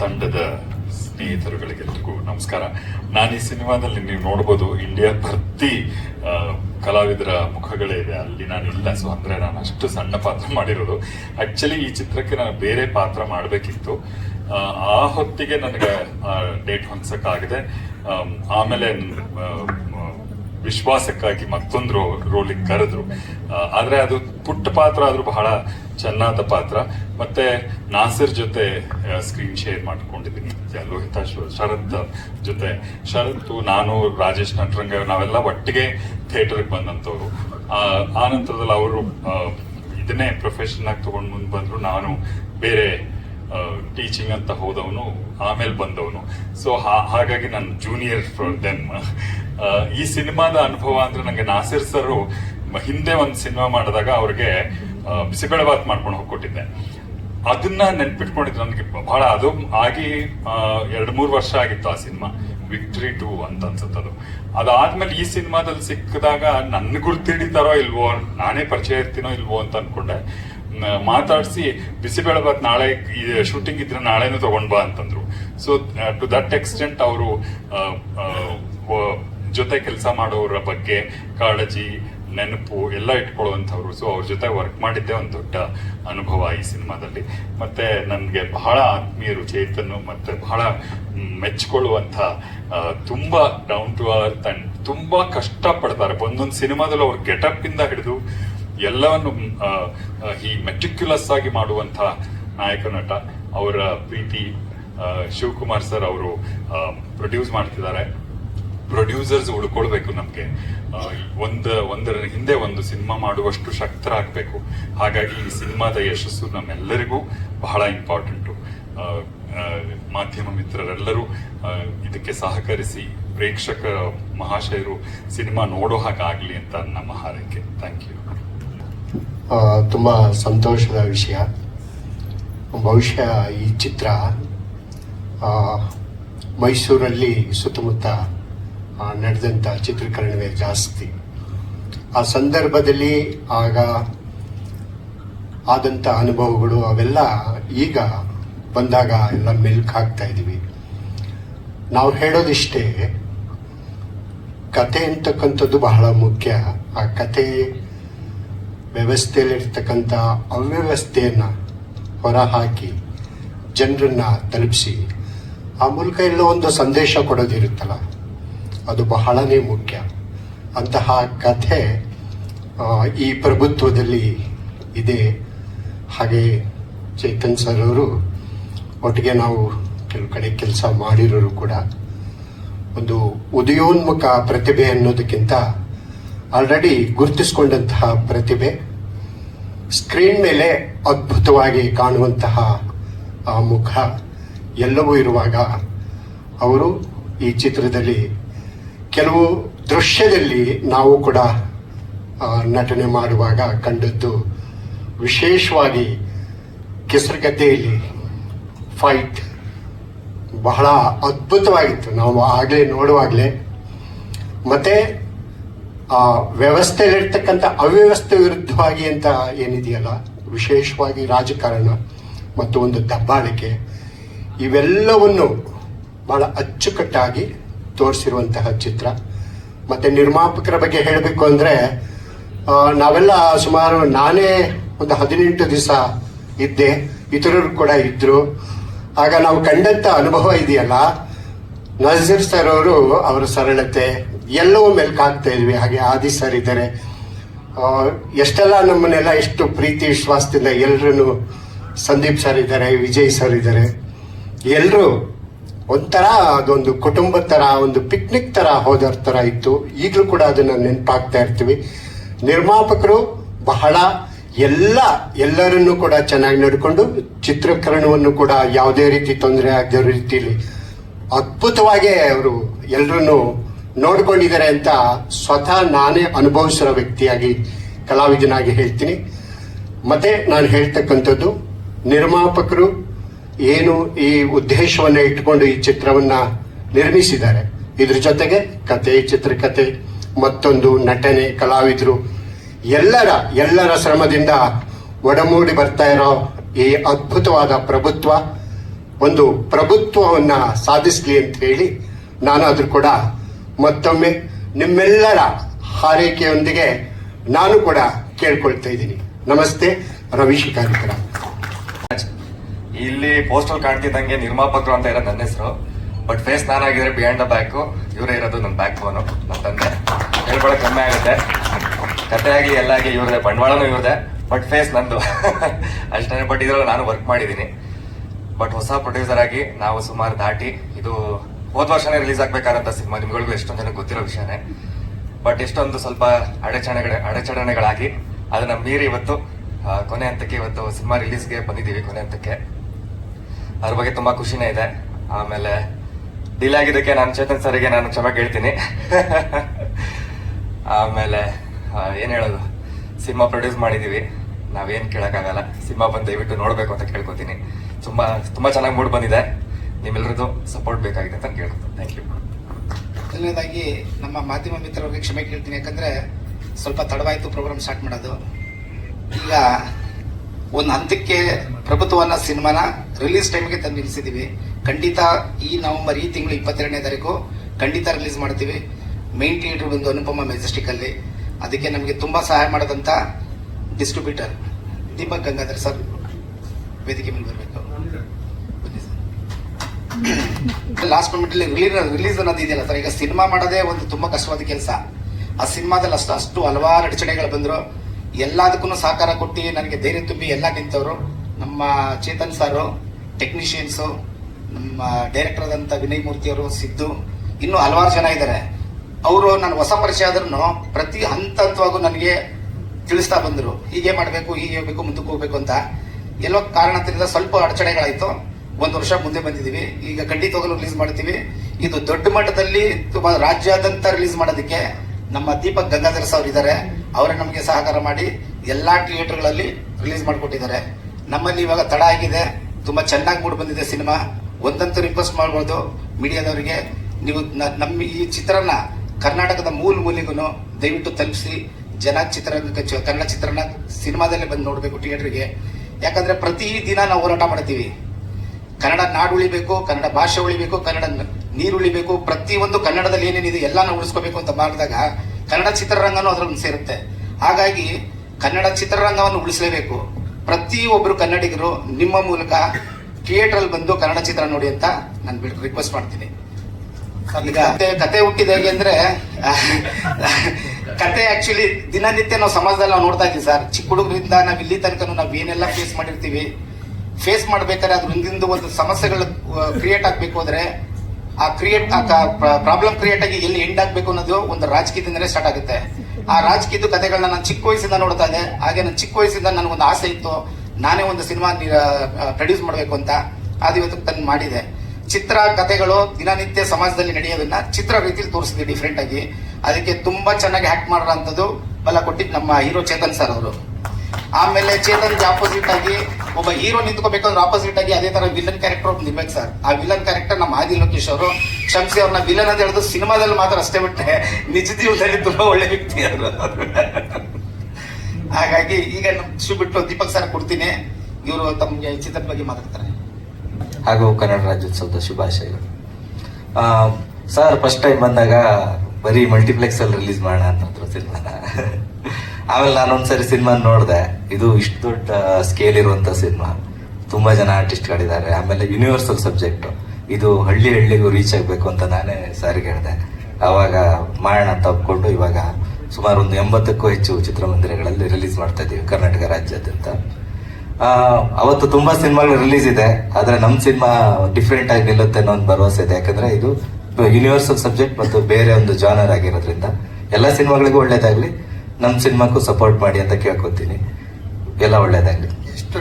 ತಂಡದ ಸ್ನೇಹಿತರುಗಳಿಗೆಲ್ರಿಗೂ ನಮಸ್ಕಾರ. ನಾನು ಈ ಸಿನಿಮಾದಲ್ಲಿ ನೀವು ನೋಡ್ಬೋದು ಇಂಡಿಯಾ ಭರ್ತಿ ಕಲಾವಿದರ ಮುಖಗಳೇ ಇದೆ. ಅಲ್ಲಿ ನಾನು ಇಲ್ಲ. ಸೊ ಅಂದ್ರೆ ನಾನು ಅಷ್ಟು ಸಣ್ಣ ಪಾತ್ರ ಮಾಡಿರೋದು. ಆ್ಯಕ್ಚುಲಿ ಈ ಚಿತ್ರಕ್ಕೆ ನಾನು ಬೇರೆ ಪಾತ್ರ ಮಾಡಬೇಕಿತ್ತು. ಆ ಹೊತ್ತಿಗೆ ನನಗೆ ಡೇಟ್ ಹೊಂದ್ಸಕ್ಕಾಗದೆ. ಆಮ್, ಆಮೇಲೆ ವಿಶ್ವಾಸಕ್ಕಾಗಿ ಮತ್ತೊಂದು ರೋಲಿಗೆ ಕರೆದ್ರು. ಆದರೆ ಅದು ಪುಟ್ಟ ಪಾತ್ರ ಆದರೂ ಬಹಳ ಚೆನ್ನಾದ ಪಾತ್ರ. ಮತ್ತೆ ನಾಸಿರ್ ಜೊತೆ ಸ್ಕ್ರೀನ್ ಶೇರ್ ಮಾಡ್ಕೊಂಡಿದ್ದೀನಿ. ಲೋಹಿತ ಶರತ್ ಜೊತೆ. ಶರತ್ ನಾನು, ರಾಜೇಶ್ ನಟರಂಗ, ನಾವೆಲ್ಲ ಒಟ್ಟಿಗೆ ಥಿಯೇಟರ್ಗೆ ಬಂದಂತವ್ರು ಆ ನಂತರದಲ್ಲಿ ಅವರು ಇದನ್ನೇ ಪ್ರೊಫೆಷನ್ ಆಗಿ ತಗೊಂಡು ಮುಂದೆ ಬಂದ್ರು. ನಾನು ಬೇರೆ ಟೀಚಿಂಗ್ ಅಂತ ಹೋದವನು, ಆಮೇಲೆ ಬಂದವನು. ಸೊ ಹಾಗಾಗಿ ನಾನು ಜೂನಿಯರ್ ದೆಮ್ ಈ ಸಿನಿಮಾದ ಅನುಭವ ಅಂದ್ರೆ ನಂಗೆ ನಾಸಿರ್ ಸರ್ ಹಿಂದೆ ಒಂದು ಸಿನಿಮಾ ಮಾಡಿದಾಗ ಅವ್ರಿಗೆ ಬಿಸಿಬೇಳೆ ಬಾತ್ ಮಾಡ್ಕೊಂಡು ಹೋಗ್ಕೊಟ್ಟಿದ್ದೆ. ಅದನ್ನ ನೆನ್ಪಿಟ್ಕೊಂಡಿದ್ದು ನನಗೆ ಬಹಳ, ಅದು ಆಗಿ ಎರಡ್ ಮೂರು ವರ್ಷ ಆಗಿತ್ತು ಆ ಸಿನಿಮಾ. ವಿಕ್ಟ್ರಿ ಟು ಅಂತ ಅನ್ಸುತ್ತೆ ಅದು. ಅದಾದ್ಮೇಲೆ ಈ ಸಿನಿಮಾದಲ್ಲಿ ಸಿಕ್ಕಿದಾಗ ನನ್ನ ಗುರ್ತಿಡಿತಾರೋ ಇಲ್ವೋ, ನಾನೇ ಪರಿಚಯ ಇರ್ತೀನೋ ಇಲ್ವೋ ಅಂತ ಅನ್ಕೊಂಡೆ. ಮಾತಾಡಿಸಿ ಮಾತಾಡ್ಸಿ, ಬಿಸಿಬೇಳೆ ಬಾತ್ ನಾಳೆ ಶೂಟಿಂಗ್ ಇದ್ರೆ ನಾಳೆನೂ ತಗೊಂಡ್ ಬಾ ಅಂತಂದ್ರು. ಸೊ ಟು ದಟ್ ಎಕ್ಸ್ಟೆಂಟ್ ಅವರು ಜೊತೆ ಕೆಲಸ ಮಾಡೋರ ಬಗ್ಗೆ ಕಾಳಜಿ, ನೆನಪು ಎಲ್ಲ ಇಟ್ಕೊಳ್ಳುವಂಥವ್ರು. ಸೊ ಅವ್ರ ಜೊತೆ ವರ್ಕ್ ಮಾಡಿದ್ದೆ ಒಂದು ದೊಡ್ಡ ಅನುಭವ ಈ ಸಿನಿಮಾದಲ್ಲಿ. ಮತ್ತೆ ನನಗೆ ಬಹಳ ಆತ್ಮೀಯರು ಚೇತನು ಮತ್ತೆ ಬಹಳ ಮೆಚ್ಚಿಕೊಳ್ಳುವಂಥ ತುಂಬಾ ಡೌನ್ ಟು ಅರ್ತ್ ಅಂಡ್ ತುಂಬ ಕಷ್ಟಪಡ್ತಾರೆ. ಒಂದೊಂದು ಸಿನಿಮಾದಲ್ಲಿ ಅವ್ರ ಇಂದ ಹಿಡಿದು ಎಲ್ಲವನ್ನು ಈ ಮೆಟ್ರಿಕ್ಯುಲಸ್ ಆಗಿ ಮಾಡುವಂಥ ನಾಯಕ ನಟ, ಅವರ ಪ್ರೀತಿ ಶಿವಕುಮಾರ್ ಸರ್ ಅವರು ಪ್ರೊಡ್ಯೂಸ್ ಮಾಡ್ತಿದ್ದಾರೆ. ಪ್ರೊಡ್ಯೂಸರ್ಸ್ ಉಳ್ಕೊಳ್ಬೇಕು ನಮಗೆ. ಒಂದು ಒಂದ, ಒಂದರ ಹಿಂದೆ ಒಂದು ಸಿನಿಮಾ ಮಾಡುವಷ್ಟು ಶಕ್ತರಾಗಬೇಕು. ಹಾಗಾಗಿ ಈ ಸಿನಿಮಾದ ಯಶಸ್ಸು ನಮ್ಮೆಲ್ಲರಿಗೂ ಬಹಳ ಇಂಪಾರ್ಟೆಂಟು ಮಾಧ್ಯಮ ಮಿತ್ರರೆಲ್ಲರೂ ಇದಕ್ಕೆ ಸಹಕರಿಸಿ ಪ್ರೇಕ್ಷಕ ಮಹಾಶಯರು ಸಿನಿಮಾ ನೋಡೋ ಹಾಗಾಗಲಿ ಅಂತ ನಮ್ಮ ಹಾರೈಕೆ. ಥ್ಯಾಂಕ್ ಯು ತುಂಬ ಸಂತೋಷದ ವಿಷಯ. ಬಹುಶಃ ಈ ಚಿತ್ರ ಮೈಸೂರಲ್ಲಿ ಸುತ್ತಮುತ್ತ ನಡೆದಂಥ ಚಿತ್ರೀಕರಣವೇ ಜಾಸ್ತಿ. ಆ ಸಂದರ್ಭದಲ್ಲಿ ಆಗ ಆದಂಥ ಅನುಭವಗಳು ಅವೆಲ್ಲ ಈಗ ಬಂದಾಗ ಎಲ್ಲ ಮೆಲ್ಕ್ ಹಾಕ್ತಾ ಇದ್ದೀವಿ. ನಾವು ಹೇಳೋದಿಷ್ಟೇ, ಕತೆ ಅಂತಕ್ಕಂಥದ್ದು ಬಹಳ ಮುಖ್ಯ. ಆ ಕತೆ ವ್ಯವಸ್ಥೆಯಲ್ಲಿರ್ತಕ್ಕಂಥ ಅವ್ಯವಸ್ಥೆಯನ್ನು ಹೊರಹಾಕಿ ಜನರನ್ನ ತಲುಪಿಸಿ. ಆ ಮೂಲಕ ಎಲ್ಲೋ ಒಂದು ಸಂದೇಶ ಕೊಡೋದಿರುತ್ತಲ್ಲ. ಅದು ಬಹಳನೇ ಮುಖ್ಯ. ಅಂತಹ ಕಥೆ ಈ ಪ್ರಭುತ್ವದಲ್ಲಿ ಇದೆ. ಹಾಗೆ ಚೇತನ್ ಸರ್ ಅವರು ಒಟ್ಟಿಗೆ ನಾವು ಕೆಲವು ಕಡೆ ಕೆಲಸ ಮಾಡಿರೋರು ಕೂಡ. ಒಂದು ಉದಯೋನ್ಮುಖ ಪ್ರತಿಭೆ ಅನ್ನೋದಕ್ಕಿಂತ ಆಲ್ರೆಡಿ ಗುರುತಿಸಿಕೊಂಡಂತಹ ಪ್ರತಿಭೆ ಸ್ಕ್ರೀನ್ ಮೇಲೆ ಅದ್ಭುತವಾಗಿ ಕಾಣುವಂತಹ, ಆ ಮುಖ ಎಲ್ಲವೂ ಇರುವಾಗ ಅವರು ಈ ಚಿತ್ರದಲ್ಲಿ ಕೆಲವು ದೃಶ್ಯದಲ್ಲಿ ನಾವು ಕೂಡ ನಟನೆ ಮಾಡುವಾಗ ಕಂಡದ್ದು ವಿಶೇಷವಾಗಿ ಕೆಸರುಗದ್ದೆಯಲ್ಲಿ ಫೈಟ್ ಬಹಳ ಅದ್ಭುತವಾಗಿತ್ತು. ನಾವು ಆಗಲೇ ನೋಡುವಾಗಲೇ. ಮತ್ತೆ, ಆ, ವ್ಯವಸ್ಥೆಯಲ್ಲಿರ್ತಕ್ಕಂಥ ಅವ್ಯವಸ್ಥೆ ವಿರುದ್ಧವಾಗಿ ಅಂತ ಏನಿದೆಯಲ್ಲ, ವಿಶೇಷವಾಗಿ ರಾಜಕಾರಣ ಮತ್ತು ಒಂದು ದಬ್ಬಾಳಿಕೆ, ಇವೆಲ್ಲವನ್ನು ಬಹಳ ಅಚ್ಚುಕಟ್ಟಾಗಿ ತೋರಿಸಿರುವಂತಹ ಚಿತ್ರ. ಮತ್ತೆ ನಿರ್ಮಾಪಕರ ಬಗ್ಗೆ ಹೇಳಬೇಕು ಅಂದ್ರೆ ನಾವೆಲ್ಲ ಸುಮಾರು ನಾನೇ ಒಂದು ಹದಿನೆಂಟು ದಿವಸ ಇದ್ದೆ. ಇತರರು ಕೂಡ ಇದ್ದರು ಆಗ ನಾವು ಕಂಡಂಥ ಅನುಭವ ಇದೆಯಲ್ಲ, ನಜೀರ್ ಸರ್ ಅವರು ಅವರ ಸರಳತೆ ಎಲ್ಲವೂ ಮೆಲ್ಕಾಗ್ತಾ ಇದ್ವಿ. ಹಾಗೆ ಆದಿ ಸರ್ ಇದ್ದಾರೆ. ಎಷ್ಟೆಲ್ಲ ನಮ್ಮನ್ನೆಲ್ಲ ಎಷ್ಟು ಪ್ರೀತಿ, ವಿಶ್ವಾಸದಿಂದ ಎಲ್ಲರೂ ಸಂದೀಪ್ ಸರ್ ಇದ್ದಾರೆ, ವಿಜಯ್ ಸರ್ ಇದ್ದಾರೆ. ಎಲ್ಲರೂ ಒಂಥರ ಅದೊಂದು ಕುಟುಂಬದ ಥರ ಒಂದು ಪಿಕ್ನಿಕ್ ತರ ಹೋದರ ಥರ ಇತ್ತು. ಈಗಲೂ ಕೂಡ ಅದನ್ನ ನೆನಪಾಗ್ತಾ ಇರ್ತೀವಿ. ನಿರ್ಮಾಪಕರು ಬಹಳ ಎಲ್ಲ, ಎಲ್ಲರನ್ನೂ ಕೂಡ ಚೆನ್ನಾಗಿ ನೋಡಿಕೊಂಡು ಚಿತ್ರೀಕರಣವನ್ನು ಕೂಡ ಯಾವುದೇ ರೀತಿ ತೊಂದರೆ ಆಗದ ರೀತಿಯಲ್ಲಿ ಅದ್ಭುತವಾಗಿ ಅವರು ಎಲ್ಲರನ್ನು ನೋಡ್ಕೊಂಡಿದ್ದಾರೆ ಅಂತ ಸ್ವತಃ ನಾನೇ ಅನುಭವಿಸಿರೋ ವ್ಯಕ್ತಿಯಾಗಿ, ಕಲಾವಿದನಾಗಿ ಹೇಳ್ತೀನಿ. ಮತ್ತೆ ನಾನು ಹೇಳ್ತಕ್ಕಂಥದ್ದು, ನಿರ್ಮಾಪಕರು ಏನು ಈ ಉದ್ದೇಶವನ್ನ ಇಟ್ಕೊಂಡು ಈ ಚಿತ್ರವನ್ನ ನಿರ್ಮಿಸಿದ್ದಾರೆ. ಇದ್ರ ಜೊತೆಗೆ ಕತೆ, ಚಿತ್ರಕತೆ, ಮತ್ತೊಂದು ನಟನೆ, ಕಲಾವಿದರು, ಎಲ್ಲರ ಎಲ್ಲರ ಶ್ರಮದಿಂದ ಒಡಮೂಡಿ ಬರ್ತಾ ಇರೋ ಈ ಅದ್ಭುತವಾದ ಪ್ರಭುತ್ವ, ಒಂದು ಪ್ರಭುತ್ವವನ್ನ ಸಾಧಿಸಲಿ ಅಂತ ಹೇಳಿ ನಾನಾದ್ರೂ ಕೂಡ ಮತ್ತೊಮ್ಮೆ ನಿಮ್ಮೆಲ್ಲರ ಹಾರೈಕೆಯೊಂದಿಗೆ ನಾನು ಕೂಡ ಕೇಳ್ಕೊಳ್ತಾ ಇದ್ದೀನಿ. ನಮಸ್ತೆ, ರವಿ ಶಿಕಾರಿಕರ ಇಲ್ಲಿ ಪೋಸ್ಟಲ್ ಕಾಣ್ತಿದ್ದಂಗೆ ನಿರ್ಮಾಪಕರು ಅಂತ ಇರೋದು ನನ್ನ ಹೆಸರು. ಬಟ್ ಫೇಸ್ ನಾನಾಗಿದ್ರೆ ಬಿಯಾಂಡ್ ದ ಬ್ಯಾಕ್ ಇವರೇ ಇರೋದು ನನ್ನ ಬ್ಯಾಕ್ ಬೋನು ನನ್ನ ತಂದೆ. ಹೇಳ್ಕೊಳಕ್ ಕಮ್ಮಿ ಆಗುತ್ತೆ. ಕಥೆಯಾಗಿ ಎಲ್ಲಾಗಿ ಇವ್ರದೇ, ಬಂಡವಾಳನೂ ಇವ್ರದೆ ಬಟ್ ಫೇಸ್ ನಂದು. ಅಷ್ಟೇ ಬಟ್ ಇದ್ರಲ್ಲಿ ನಾನು ವರ್ಕ್ ಮಾಡಿದ್ದೀನಿ. ಬಟ್ ಹೊಸ ಪ್ರೊಡ್ಯೂಸರ್ ಆಗಿ ನಾವು ಸುಮಾರು ದಾಟಿ, ಇದು ಹೋದ ವರ್ಷನೇ ರಿಲೀಸ್ ಆಗ್ಬೇಕಾದಂತ ಸಿನಿಮಾ, ನಿಮ್ಗಳಿಗೂ ಎಷ್ಟೊಂದು ಜನಕ್ಕೆ ಗೊತ್ತಿರೋ ವಿಷಯನೇ. ಬಟ್ ಎಷ್ಟೊಂದು ಸ್ವಲ್ಪ ಅಡಚಣೆಗಳ, ಅಡಚಣೆಗಳಾಗಿ, ಅದನ್ನ ಮೀರಿ ಇವತ್ತು ಕೊನೆ ಹಂತಕ್ಕೆ ಇವತ್ತು ಸಿನಿಮಾ ರಿಲೀಸ್ಗೆ ಬಂದಿದ್ದೀವಿ, ಕೊನೆ ಹಂತಕ್ಕೆ. ಅದ್ರ ಬಗ್ಗೆ ತುಂಬಾ ಖುಷಿನೇ ಇದೆ. ಆಮೇಲೆ ಡಿಲೇ ಆಗಿದ್ದಕ್ಕೆ ನಾನು ಚೇತನ್ ಸರಿಗೆ ನಾನು ಕ್ಷಮೆ ಕೇಳ್ತೀನಿ ಆಮೇಲೆ ಏನು ಹೇಳೋದು? ಸಿನಿಮಾ ಪ್ರೊಡ್ಯೂಸ್ ಮಾಡಿದೀವಿ. ನಾವೇನ್ ಕೇಳಕ್ಕಾಗಲ್ಲ. ಸಿನಿಮಾ ಬಂದು ದಯವಿಟ್ಟು ನೋಡ್ಬೇಕು ಅಂತ ಕೇಳ್ಕೊತೀನಿ. ತುಂಬಾ ತುಂಬಾ ಚೆನ್ನಾಗಿ ಮೂಡ್ ಬಂದಿದೆ. ನಿಮ್ಮೆಲ್ಲರದ್ದು ಸಪೋರ್ಟ್ ಬೇಕಾಗಿದೆ ಅಂತ ಕೇಳ್ಕೊತೀನಿ. ಥ್ಯಾಂಕ್ ಯು ಮೊದಲನೇದಾಗಿ ನಮ್ಮ ಮಾಧ್ಯಮ ಮಿತ್ರರಿಗೆ ಕ್ಷಮೆ ಕೇಳ್ತೀನಿ. ಯಾಕಂದ್ರೆ ಸ್ವಲ್ಪ ತಡವಾಯಿತು ಪ್ರೋಗ್ರಾಮ್ ಸ್ಟಾರ್ಟ್ ಮಾಡೋದು. ಈಗ ಒಂದು ಹಂತಕ್ಕೆ ಪ್ರಭುತ್ವವನ್ನ ಸಿನಿಮಾನ ರಿಲೀಸ್ ಟೈಮ್ಗೆ ತಂದು ನಿಲ್ಲಿಸಿದ್ದೀವಿ ಖಂಡಿತ ಈ ನವೆಂಬರ್, ಈ ತಿಂಗಳು ಇಪ್ಪತ್ತೆರಡನೇ ತಾರೀಕು ಖಂಡಿತ ರಿಲೀಸ್ ಮಾಡ್ತೀವಿ. ಮೈನ್ ಥಿಯೇಟರ್ ಬಂದು ಅನುಪಮ ಮೆಜೆಸ್ಟಿಕ್ ಅಲ್ಲಿ. ಅದಕ್ಕೆ ನಮಗೆ ತುಂಬಾ ಸಹಾಯ ಮಾಡದಂತ ಡಿಸ್ಟ್ರಿಬ್ಯೂಟರ್ ದೀಪಕ್ ಗಂಗಾಧರ್ ಸರ್ ವೇದಿಕೆ ಮುಂದೆ ಬರಬೇಕು. ಲಾಸ್ಟ್ ರಿಲೀಸ್ ರಿಲೀಸ್ ಅನ್ನೋದು ಇದೆಯಲ್ಲ ಸರ್. ಈಗ ಸಿನಿಮಾ ಮಾಡೋದೇ ಒಂದು ತುಂಬಾ ಕಷ್ಟವಾದ ಕೆಲಸ. ಆ ಸಿನಿಮಾದಲ್ಲಿ ಅಷ್ಟು ಅಷ್ಟು ಹಲವಾರು ಅಡಚಣೆಗಳು ಬಂದ್ರು. ಎಲ್ಲದಕ್ಕೂ ಸಹಕಾರ ಕೊಟ್ಟು ನನಗೆ ಧೈರ್ಯ ತುಂಬಿ ಎಲ್ಲ ನಿಂತವರು, ನಮ್ಮ ಚೇತನ್ ಸಾರು ಟೆಕ್ನಿಷಿಯನ್ಸು ನಮ್ಮ ಡೈರೆಕ್ಟರ್ ಆದಂಥ ವಿನಯ್ ಮೂರ್ತಿಯವರು ಸಿದ್ದು, ಇನ್ನೂ ಹಲವಾರು ಜನ ಇದ್ದಾರೆ. ಅವರು ನಾನು ಹೊಸ ಪರಿಚಯ ಆದ್ರೂ ಪ್ರತಿ ಹಂತ ಹಂತವಾಗೂ ನನಗೆ ತಿಳಿಸ್ತಾ ಬಂದರು. ಹೀಗೆ ಮಾಡಬೇಕು, ಹೀಗೆ ಹೋಗಬೇಕು, ಮುಂದಕ್ಕೆ ಹೋಗ್ಬೇಕು ಅಂತ. ಎಲ್ಲೋ ಕಾರಣದಿಂದ ಸ್ವಲ್ಪ ಅಡಚಣೆಗಳಾಯಿತು. ಒಂದು ವರ್ಷ ಮುಂದೆ ಬಂದಿದ್ದೀವಿ. ಈಗ ಖಂಡಿತವಾಗಲೂ ರಿಲೀಸ್ ಮಾಡ್ತೀವಿ. ಇದು ದೊಡ್ಡ ಮಟ್ಟದಲ್ಲಿ ತುಂಬ ರಾಜ್ಯಾದ್ಯಂತ ರಿಲೀಸ್ ಮಾಡೋದಕ್ಕೆ ನಮ್ಮ ದೀಪಕ್ ಗಂಗಾಧರ್ ಸರ್ ಇದ್ದಾರೆ ಅವರೇ ನಮಗೆ ಸಹಕಾರ ಮಾಡಿ ಎಲ್ಲಾ ಥಿಯೇಟರ್ಗಳಲ್ಲಿ ರಿಲೀಸ್ ಮಾಡಿಕೊಟ್ಟಿದ್ದಾರೆ. ನಮ್ಮಲ್ಲಿ ಇವಾಗ ತಡ ಆಗಿದೆ, ತುಂಬಾ ಚೆನ್ನಾಗಿ ಮೂಡ್ ಬಂದಿದೆ ಸಿನಿಮಾ. ಒಂದಂತೂ ರಿಕ್ವೆಸ್ಟ್ ಮಾಡ್ಬೋದು ಮೀಡಿಯಾದವರಿಗೆ. ನೀವು ನಮ್ಮ ಈ ಚಿತ್ರನ ಕರ್ನಾಟಕದ ಮೂಲ ಮೂಲಿಗೂ ದಯವಿಟ್ಟು ತಲುಪಿಸಿ. ಜನ ಚಿತ್ರರಂಗಕ್ಕೆ ಕನ್ನಡ ಚಿತ್ರನ ಸಿನಿಮಾದಲ್ಲೇ ಬಂದು ನೋಡಬೇಕು ಥಿಯೇಟರ್ಗೆ. ಯಾಕಂದ್ರೆ ಪ್ರತಿ ದಿನ ನಾವು ಹೋರಾಟ ಮಾಡ್ತೀವಿ. ಕನ್ನಡ ನಾಡು ಉಳಿಬೇಕು, ಕನ್ನಡ ಭಾಷೆ ಉಳಿಬೇಕು, ಕನ್ನಡ ನ- ನೀರು ಉಳಿಬೇಕು ಪ್ರತಿಯೊಂದು ಕನ್ನಡದಲ್ಲಿ ಏನೇನಿದೆ ಎಲ್ಲಾನು ಉಳಿಸ್ಕೋಬೇಕು ಅಂತ ಮಾಡಿದಾಗ ಕನ್ನಡ ಚಿತ್ರರಂಗನೂ ಅದರಲ್ಲಿ ಸೇರುತ್ತೆ. ಹಾಗಾಗಿ ಕನ್ನಡ ಚಿತ್ರರಂಗವನ್ನು ಉಳಿಸಲೇಬೇಕು. ಪ್ರತಿಯೊಬ್ಬರು ಕನ್ನಡಿಗರು ನಿಮ್ಮ ಮೂಲಕ ಥಿಯೇಟರ್ ಅಲ್ಲಿ ಬಂದು ಕನ್ನಡ ಚಿತ್ರ ನೋಡಿ ಅಂತ ನಾನು ರಿಕ್ವೆಸ್ಟ್ ಮಾಡ್ತೀನಿ. ಈಗ ಕತೆ ಹುಟ್ಟಿದೆ ಹುಟ್ಟಿದ ಹೇಗೆ ಅಂದ್ರೆ, ಕತೆ ಆಕ್ಚುಲಿ ದಿನನಿತ್ಯ ನಾವು ಸಮಾಜದಲ್ಲಿ ನಾವು ನೋಡ್ತಾ ಇದ್ದೀವಿ ಸರ್. ಚಿಕ್ಕ ಹುಡುಗರಿಂದ ನಾವು ಇಲ್ಲಿ ತನಕ ನಾವು ಏನೆಲ್ಲ ಫೇಸ್ ಮಾಡಿರ್ತೀವಿ. ಫೇಸ್ ಮಾಡ್ಬೇಕಾದ್ರೆ ಅದ್ರ ಹಿಂದಿಂದ ಒಂದು ಸಮಸ್ಯೆಗಳು ಕ್ರಿಯೇಟ್ ಆಗ್ಬೇಕು ಅಂದ್ರೆ ಆ ಕ್ರಿಯೇಟ್ ಪ್ರಾಬ್ಲಮ್ ಕ್ರಿಯೇಟ್ ಆಗಿ ಎಲ್ಲಿ ಎಂಡ್ ಆಗಬೇಕು ಅನ್ನೋದು ಒಂದು ರಾಜಕೀಯದಿಂದಲೇ ಸ್ಟಾರ್ಟ್ ಆಗುತ್ತೆ. ಆ ರಾಜಕೀಯದ ಕಥೆಗಳನ್ನ ನಾನು ಚಿಕ್ಕ ವಯಸ್ಸಿಂದ ನೋಡ್ತಾ ಇದ್ದೆ. ಹಾಗೆ ನಾನು ಚಿಕ್ಕ ವಯಸ್ಸಿಂದ ನನಗೊಂದು ಆಸೆ ಇತ್ತು. ನಾನೇ ಒಂದು ಸಿನಿಮಾ ಪ್ರೊಡ್ಯೂಸ್ ಮಾಡಬೇಕು ಅಂತ ಅದು ಇವತ್ತು ತಂದು ಮಾಡಿದೆ. ಚಿತ್ರ, ಕಥೆಗಳು ದಿನನಿತ್ಯ ಸಮಾಜದಲ್ಲಿ ನಡೆಯೋದನ್ನ ಚಿತ್ರ ರೀತಿಯಲ್ಲಿ ತೋರಿಸಿದೆ ಡಿಫ್ರೆಂಟ್ ಆಗಿ. ಅದಕ್ಕೆ ತುಂಬಾ ಚೆನ್ನಾಗಿ ಹ್ಯಾಕ್ಟ್ ಮಾಡೋಂಥದ್ದು ಬಲ ಕೊಟ್ಟಿದ್ದು ನಮ್ಮ ಹೀರೋ ಚೇತನ್ ಸರ್ ಅವರು. ಆಮೇಲೆ ಚೇತನ್ ಆಪೋಸಿಟ್ ಆಗಿ ಒಬ್ಬ ಹೀರೋ ನಿಂತ್ಕೋಬೇಕಂದ್ರೆ ಆಪೋಸಿಟ್ ಆಗಿ ಅದೇ ತರ ವಿಲನ್ ಕ್ಯಾರೆಕ್ಟರ್ ಒಬ್ಬ ನಿಮಗೆ ಸರ್ ಆ ವಿಲನ್ ಕ್ಯಾರೆಕ್ಟರ್ ನಮ್ಮ ಆದಿ ಲೋಕೇಶ್ ಅವರು, ಕ್ಷಮಿಸಿ ಅವ್ರನ್ನ ವಿಲನ್ ಅಂತ ಹೇಳಿದ್ರು ಸಿನಿಮಾದಲ್ಲಿ ಮಾತ್ರ ಅಷ್ಟೇ ಬಿಟ್ಟೆ ನಿಜ ಜೀವನದಲ್ಲಿ ತುಂಬಾ ಒಳ್ಳೆ ವ್ಯಕ್ತಿ ಅವರು. ಹಾಗಾಗಿ ಈಗ ನಮ್ ಬಿಟ್ಟು ದೀಪಕ್ ಸರ್ ಕೊಡ್ತೀನಿ. ಇವರು ತಮ್ಗೆ ಚಿತ್ರದ ಬಗ್ಗೆ ಮಾತಾಡ್ತಾರೆ. ಹಾಗೂ ಕನ್ನಡ ರಾಜ್ಯೋತ್ಸವದ ಶುಭಾಶಯಗಳು. ಸರ್ ಫಸ್ಟ್ ಟೈಮ್ ಬಂದಾಗ ಬರೀ ಮಲ್ಟಿಪ್ಲೆಕ್ಸ್ ಅಲ್ಲಿ ರಿಲೀಸ್ ಮಾಡೋಣ ಅಂತಂದ್ರು ಸಿನಿಮಾನ. ಆಮೇಲೆ ನಾನು ಒಂದ್ಸರಿ ಸಿನಿಮಾ ನೋಡಿದೆ. ಇದು ಇಷ್ಟು ದೊಡ್ಡ ಸ್ಕೇಲ್ ಇರುವಂತ ಸಿನಿಮಾ ತುಂಬಾ ಜನ ಆರ್ಟಿಸ್ಟ್ಗಳಿದ್ದಾರೆ ಆಮೇಲೆ ಯೂನಿವರ್ಸಲ್ ಸಬ್ಜೆಕ್ಟ್ ಇದು ಹಳ್ಳಿ ಹಳ್ಳಿಗೂ ರೀಚ್ ಆಗಬೇಕು ಅಂತ ನಾನೇ ಸಾರಿಗೆ ಹೇಳಿದೆ. ಅವಾಗ ಮಾಡೋಣ ಅಂತ ಒಪ್ಕೊಂಡು ಇವಾಗ ಸುಮಾರು ಒಂದು ಎಂಬತ್ತಕ್ಕೂ ಹೆಚ್ಚು ಚಿತ್ರಮಂದಿರಗಳಲ್ಲಿ ರಿಲೀಸ್ ಮಾಡ್ತಾ ಇದೀವಿ ಕರ್ನಾಟಕ ರಾಜ್ಯಾದ್ಯಂತ. ಅವತ್ತು ತುಂಬಾ ಸಿನಿಮಾಗಳು ರಿಲೀಸ್ ಇದೆ. ಆದರೆ ನಮ್ಮ ಸಿನಿಮಾ ಡಿಫ್ರೆಂಟ್ ಆಗಿ ನಿಲ್ಲುತ್ತೆ ಅನ್ನೋ ಒಂದು ಭರವಸೆ ಇದೆ. ಯಾಕಂದ್ರೆ ಇದು ಯೂನಿವರ್ಸಲ್ ಸಬ್ಜೆಕ್ಟ್ ಮತ್ತು ಬೇರೆ ಒಂದು ಜಾನರ್ ಆಗಿರೋದ್ರಿಂದ ಎಲ್ಲ ಸಿನಿಮಾಗಳಿಗೂ ಒಳ್ಳೇದಾಗ್ಲಿ. ನಮ್ ಸಿನಿಮಾಕ್ಕೂ ಸಪೋರ್ಟ್ ಮಾಡಿ ಅಂತ ಕೇಳ್ಕೊತೀನಿ. ಎಲ್ಲ ಒಳ್ಳೇದಾಗ್ಲಿ. ಎಷ್ಟು